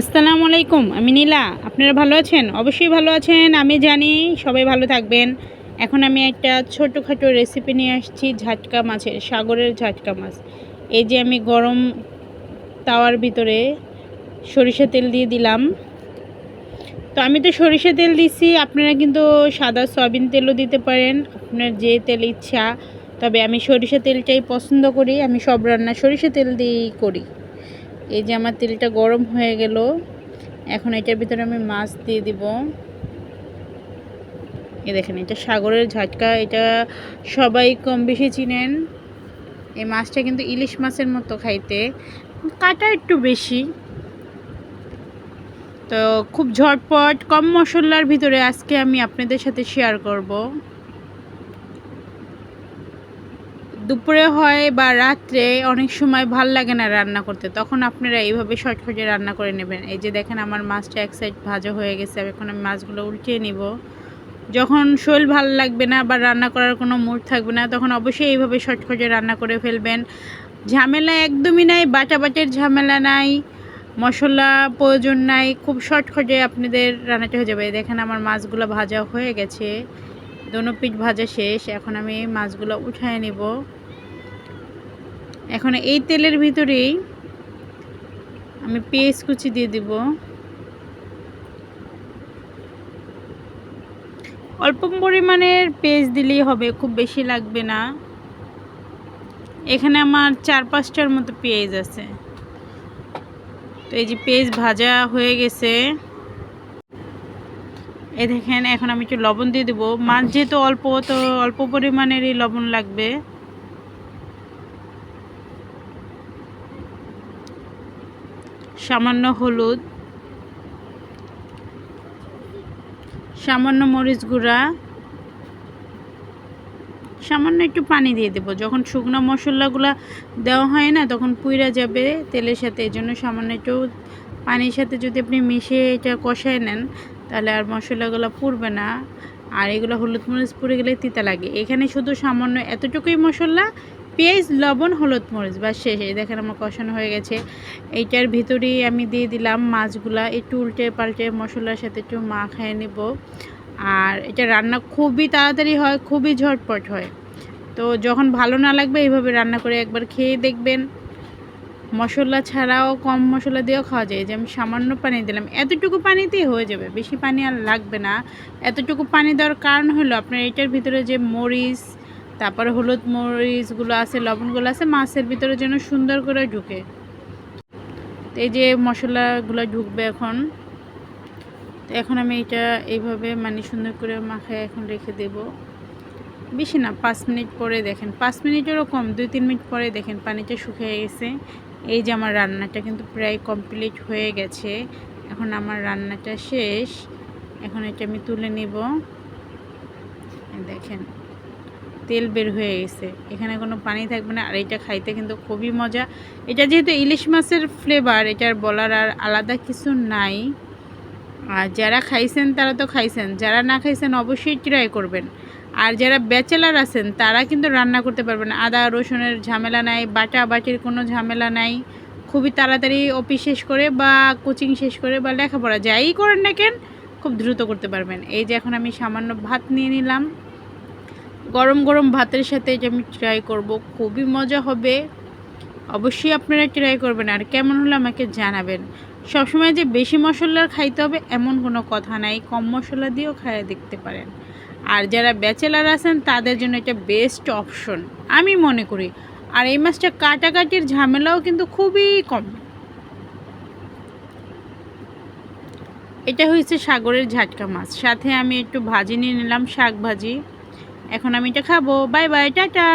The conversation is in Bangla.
আসসালামু আলাইকুম, আমি নীলা। আপনারা ভালো আছেন? অবশ্যই ভালো আছেন, আমি জানি সবাই ভালো থাকবেন। এখন আমি একটা ছোটোখাটো রেসিপি নিয়ে আসছি, ঝাটকা মাছের, সাগরের ঝাটকা মাছ। এই যে আমি গরম তাওয়ার ভিতরে সরিষা তেল দিয়ে দিলাম। তো আমি তো সরিষা তেল দিছি, আপনারা কিন্তু সাদা সয়াবিন তেলও দিতে পারেন, আপনার যে তেল ইচ্ছা। তবে আমি সরিষা তেলটাই পছন্দ করি, আমি সব রান্না সরিষা তেল দিয়েই করি। এই যে আমার তেলটা গরম হয়ে গেল। এখন এটার ভিতরে আমি মাছ দিয়ে দিব। এ দেখেন, এটা সাগরের ঝাটকা, এটা সবাই কম বেশি চিনেন। এই মাছটা কিন্তু ইলিশ মাছের মতো খাইতে, কাটা একটু বেশি। তো খুব ঝটপট কম মশলার ভিতরে আজকে আমি আপনাদের সাথে শেয়ার করব। দুপুরে হয় বা রাত্রে অনেক সময় ভালো লাগে না রান্না করতে, তখন আপনারা এইভাবে শর্টকাটে রান্না করে নেবেন। এই যে দেখেন আমার মাছটা এক সাইড ভাজা হয়ে গেছে এখন আমি মাছগুলো উল্টিয়ে নিব। যখন শরীর ভালো লাগবে না বা রান্না করার কোনো মুড থাকবে না, তখন অবশ্যই এইভাবে শর্টকাটে রান্না করে ফেলবেন। ঝামেলা একদমই নাই বাটা বাটের ঝামেলা নাই, মশলা প্রয়োজন নাই, খুব শর্টকাটে আপনাদের রান্নাটা হয়ে যাবে। দেখেন আমার মাছগুলো ভাজা হয়ে গেছে। দোনো পিঠ ভাজা শেষ। এখন আমি মাছগুলো উঠায় নেব। এখন এই তেলের ভিতরেই আমি পেঁয়াজ কুচি দিয়ে দিব। অল্প পরিমাণের পেঁয়াজ দিলেই হবে, খুব বেশি লাগবে না। এখানে আমার চার পাঁচটার মতো পেঁয়াজ আছে। তো এই যে পেঁয়াজ ভাজা হয়ে গেছে। এই দেখেন, এখন আমি একটু লবণ দিয়ে দেবো। মাছ যেহেতু অল্প, তো অল্প পরিমাণেরই লবণ লাগবে। সামান্য হলুদ, সামান্য মরিচ গুঁড়া, সামান্য একটু পানি দিয়ে দেবো। যখন শুকনো মশলাগুলো দেওয়া হয় না, তখন পুইরা যাবে তেলের সাথে। এই জন্য সামান্য একটু পানির সাথে যদি আপনি মিশিয়ে এটা কষায় নেন তাহলে আর মশলাগুলো পুড়বে না। আর এগুলো হলুদ মরিচ পুড়ে গেলে তিতা লাগে। এখানে শুধু সামান্য এতটুকুই মশলা, পেঁয়াজ, লবণ, হলুদ মরিচ বা শেষ। দেখেন আমার কষানো হয়ে গেছে। এইটার ভিতরেই আমি দিয়ে দিলাম মাছগুলা। একটু উল্টে পাল্টে মশলার সাথে একটু মা মাখায় নেব। আর এটা রান্না খুবই তাড়াতাড়ি হয়, খুবই ঝটপট হয়। তো যখন ভালো না লাগবে এইভাবে রান্না করে একবার খেয়ে দেখবেন। মশলা ছাড়াও কম মশলা দিয়েও খাওয়া যায়। যে আমি সামান্য পানি দিলাম, এতটুকু পানিতেই হয়ে যাবে, বেশি পানি আর লাগবে না। এতটুকু পানি দেওয়ার কারণ হলো আপনার এটার ভিতরে যে মরিচ, তারপরে হলুদ মরিচগুলো আছে, লবণগুলো আছে, মাছের ভিতরে যেন সুন্দর করে ঢুকে। তো এই যে মশলাগুলো ঢুকবে এখন, তো এখন আমি এটা এইভাবে মানে সুন্দর করে মাখায় এখন রেখে দেব। বেশি না, পাঁচ মিনিট পরে দেখেন, পাঁচ মিনিটেরও কম, দুই তিন মিনিট পরে দেখেন পানিটা শুকিয়ে গেছে। এই যে আমার রান্নাটা কিন্তু প্রায় কমপ্লিট হয়ে গেছে। এখন আমার রান্নাটা শেষ। এখন এটা আমি তুলে নিব। দেখেন, তেল বের হয়ে গেছে। এখানে কোনো পানি থাকবে না। আর এটা খাইতে কিন্তু খুবই মজা। এটা যেহেতু ইলিশ মাছের ফ্লেভার এটার বলার আর আলাদা কিছু নাই। আর যারা খাইছেন, তারা তো খাইছেন। যারা না খাইছেন, অবশ্যই ট্রাই করবেন। আর যারা ব্যাচেলার আছেন, তারা কিন্তু রান্না করতে পারবেন আদা, রসুনের ঝামেলা নাই, বাটা বাটির কোনো ঝামেলা নাই। খুবই তাড়াতাড়ি অফিস শেষ করে বা কোচিং শেষ করে বা লেখাপড়া যাই করেন না কেন, খুব দ্রুত করতে পারবেন। এই যে এখন আমি সামান্য ভাত নিয়ে নিলাম। গরম গরম ভাতের সাথে এটা আমি ট্রাই করব, খুবই মজা হবে। অবশ্যই আপনারা ট্রাই করবেন আর কেমন হলো আমাকে জানাবেন। সবসময় যে বেশি মশলার খাইতে হবে এমন কোনো কথা নাই, কম মশলা দিয়েও খাইয়ে দেখতে পারেন। আর যারা ব্যাচেলার আছেন, তাদের জন্য এটা বেস্ট অপশন আমি মনে করি। আর এই মাছটা কাটাকাটির ঝামেলাও কিন্তু খুবই কম। এটা হয়েছে সাগরের ঝাটকা মাছ। সাথে আমি একটু ভাজি নিয়ে নিলাম শাক ভাজি এখন আমি এটা খাব। Bye bye tata!